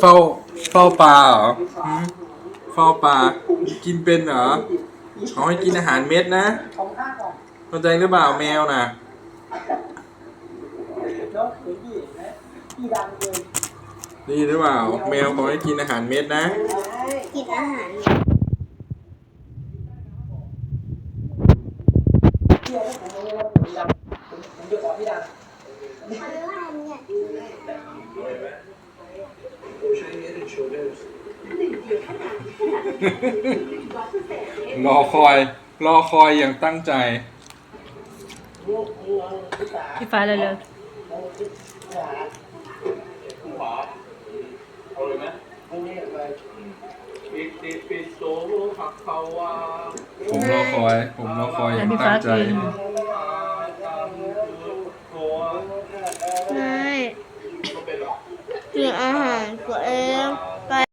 เฝ้าเฝ้าปลาเหรอหืมเฝ้าปลากินเป็นเหรอเขาให้กินอาหารเม็ดนะของข้าก่อนเข้าใจหรือเปล่าแมวน่ะนี่หรือเปล่า แมวเขาให้กินอาหารเม็ดนะ กินอาหารพี่เอาผมเอาไว้ว่ดัง ผมผมจะขอพี่ดังรอคอย รอคอยอย่างตั้งใจ พี่ฟ้าเร็วอิติปิโสภะคะวาผมรอคอย ผมรอคอยๆอแล้วย่างพี่ตั้ฟ้างใจกินไม่ กินอาหารตัวเอง